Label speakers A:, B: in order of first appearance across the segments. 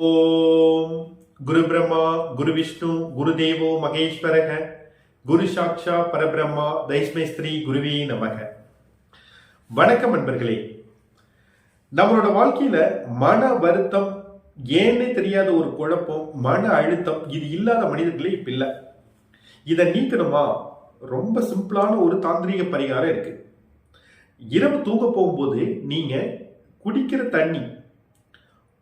A: ஓம் குரு பிரம்மா விஷ்ணு குருதேவோ மகேஸ்வரக. குரு சாக்ஷா பரபிரம்மா தைஸ்மை ஸ்ரீ குருவே நமக. வணக்கம் நண்பர்களே. நம்மளோட வாழ்க்கையில மன வருத்தம் ஏன்னே தெரியாத ஒரு குழப்பம் மன அழுத்தம் இது இல்லாத மனிதர்களே இப்ப இல்லை. இதை நீக்கணுமா? ரொம்ப சிம்பிளான ஒரு தாந்திரிக பரிகாரம் இருக்கு. இரவு தூங்க போகும்போது நீங்க குடிக்கிற தண்ணி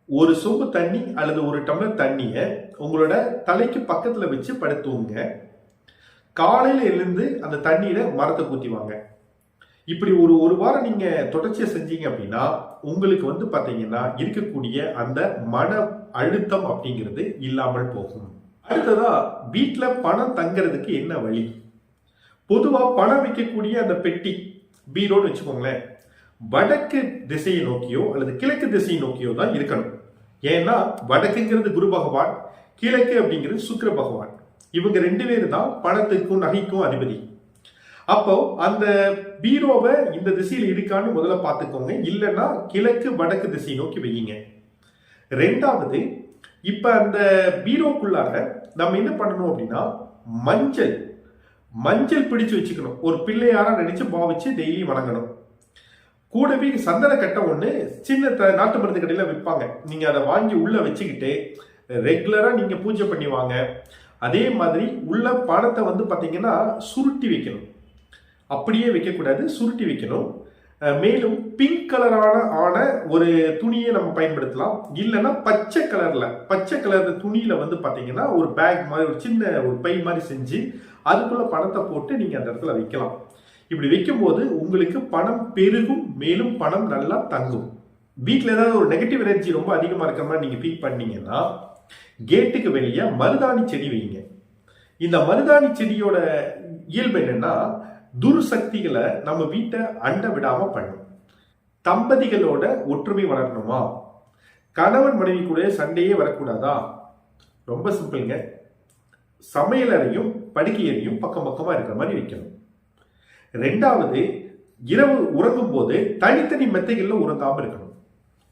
A: ஒரு சொம்பு தண்ணி அல்லது ஒரு டம்ளர் தண்ணியை உங்களோட தலைக்கு பக்கத்தில் வச்சு படுத்துவங்க காலையில் எழுந்து அந்த தண்ணியில மரத்தை ஊத்திவாங்க இப்படி ஒரு ஒரு வாரம் நீங்க தொடர்ச்சியா செஞ்சீங்க அப்படின்னா உங்களுக்கு வந்து பாத்தீங்கன்னா இருக்கக்கூடிய அந்த மன அழுத்தம் அப்படிங்கிறது இல்லாமல் போகும். அடுத்ததா வீட்டில் பணம் தங்குறதுக்கு என்ன வழி? பொதுவாக பணம் வைக்கக்கூடிய அந்த பெட்டி பீரோன்னு வச்சுக்கோங்களேன். வடக்கு திசையை நோக்கியோ அல்லது கிழக்கு திசையை நோக்கியோ தான் இருக்கணும். ஏன்னா வடக்குங்கிறது குரு பகவான் கிழக்கு அப்படிங்கிறது சுக்கிர பகவான். இவங்க ரெண்டு பேரும் தான் பணத்துக்கும் நகைக்கும் அதிபதி. அப்போ அந்த பீரோவை இந்த திசையில் இருக்கான்னு முதல்ல பார்த்துக்கோங்க. இல்லைன்னா கிழக்கு வடக்கு திசையை நோக்கி வையுங்க. ரெண்டாவது இப்ப அந்த பீரோக்குள்ளார நம்ம என்ன பண்ணணும் அப்படின்னா மஞ்சள். மஞ்சள் பிடிச்சு வச்சுக்கணும். ஒரு பிள்ளையாரா நினைச்சு பாவிச்சு டெய்லி வணங்கணும். கூடவே சந்தன கட்டை ஒன்று சின்ன த- நாட்டு மருந்து கடையில் விற்பாங்க நீங்கள் அதை வாங்கி உள்ளே வச்சுக்கிட்டு ரெகுலராக நீங்கள் பூஜை பண்ணி வாங்க. அதே மாதிரி உள்ள பணத்தை வந்து பார்த்தீங்கன்னா சுருட்டி வைக்கணும். அப்படியே வைக்கக்கூடாது சுருட்டி வைக்கணும். மேலும் பிங்க் கலரான ஆன ஒரு துணியை நம்ம பயன்படுத்தலாம். இல்லைன்னா பச்சை கலரில் பச்சை கலர் துணியில் வந்து பார்த்தீங்கன்னா ஒரு பேக் மாதிரி ஒரு சின்ன ஒரு பை மாதிரி செஞ்சு அதுக்குள்ளே பணத்தை போட்டு நீங்கள் அந்த இடத்துல வைக்கலாம். இப்படி வைக்கும்போது உங்களுக்கு பணம் பெருகும் மேலும் பணம் நல்லா தங்கும். வீட்டில் ஏதாவது ஒரு நெகட்டிவ் எனர்ஜி ரொம்ப அதிகமாக இருக்கிற மாதிரி நீங்கள் ஃபீல் பண்ணீங்கன்னா கேட்டுக்கு வெளியே மருதாணி செடி வைங்க இந்த மருதாணி செடியோட இயல்பு என்னன்னா துர்சக்திகளை நம்ம வீட்டை அண்ட விடாமல் பண்ணும். தம்பதிகளோட ஒற்றுமை வளரணுமா? கணவன் மனைவி கூட சண்டையே வரக்கூடாதா? ரொம்ப சிம்பிள்ங்க சமையலறையும் படுக்கையறையும் பக்கம் பக்கமாக இருக்கிற மாதிரி வைக்கணும். ரெண்டாவது இரவு உறங்கும் போது தனித்தனி மெத்தைகளில் உறங்காமல் இருக்கணும்.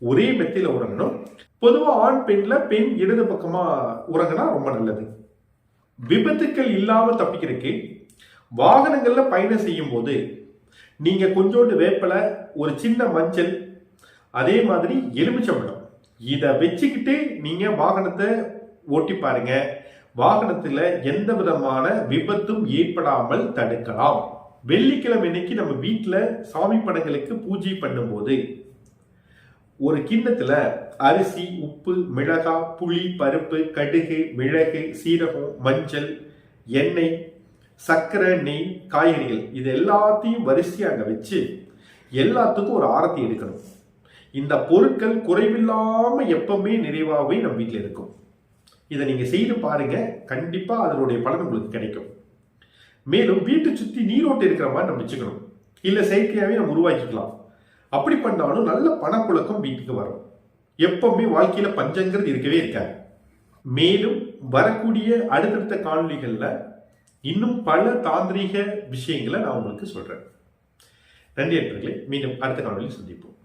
A: ஒரே மெத்தையில் உறங்கணும். பொதுவாக ஆண் பெண்ல பெண் இடது பக்கமாக உறங்கினா ரொம்ப நல்லது. விபத்துக்கள் இல்லாமல் தப்பிக்கிறதுக்கு வாகனங்களில் பயணம் செய்யும் போது நீங்கள் கொஞ்சோண்டு வேப்பலை ஒரு சின்ன மஞ்சள் அதே மாதிரி எலுமிச்சம்பழம். இதை வச்சுக்கிட்டு நீங்கள் வாகனத்தை ஓட்டி பாருங்க. வாகனத்தில் எந்த விதமான விபத்தும் ஏற்படாமல் தடுக்கலாம். வெள்ளிக்கிழமை இன்னைக்கு நம்ம வீட்டில் சாமி படங்களுக்கு பூஜை பண்ணும்போது ஒரு கிண்ணத்தில் அரிசி உப்பு மிளகா புளி பருப்பு கடுகு மிளகு சீரகம் மஞ்சள் எண்ணெய் சர்க்கரை நெய் காய்கறிகள் இது எல்லாத்தையும் வரிசையாக அங்கே வச்சு எல்லாத்துக்கும் ஒரு ஆரத்தி எடுக்கணும். இந்த பொருட்கள் குறைவில்லாமல் எப்பவுமே நிறைவாகவே நம்ம வீட்டில் இருக்கும். இதை நீங்கள் செய்து பாருங்கள் கண்டிப்பாக அதனுடைய பலன் உங்களுக்கு கிடைக்கும். மேலும் வீட்டை சுத்தி நீரோட்டம் இருக்கிற மாதிரி நம்ம வச்சுக்கணும். இல்ல செயற்கையாவே நம்ம உருவாக்கிக்கலாம். அப்படி பண்ணாலும் நல்ல பணப்புழக்கம் வீட்டுக்கு வரும். எப்பவுமே வாழ்க்கையில பஞ்சங்கிறது இருக்கவே இருக்காது. மேலும் வரக்கூடிய அடுத்தடுத்த காணொலிகளில் இன்னும் பல தாந்திரீக விஷயங்களை நான் உங்களுக்கு சொல்றேன். நன்றி நண்பர்களே மீண்டும் அடுத்த காணொளியில் சந்திப்போம்.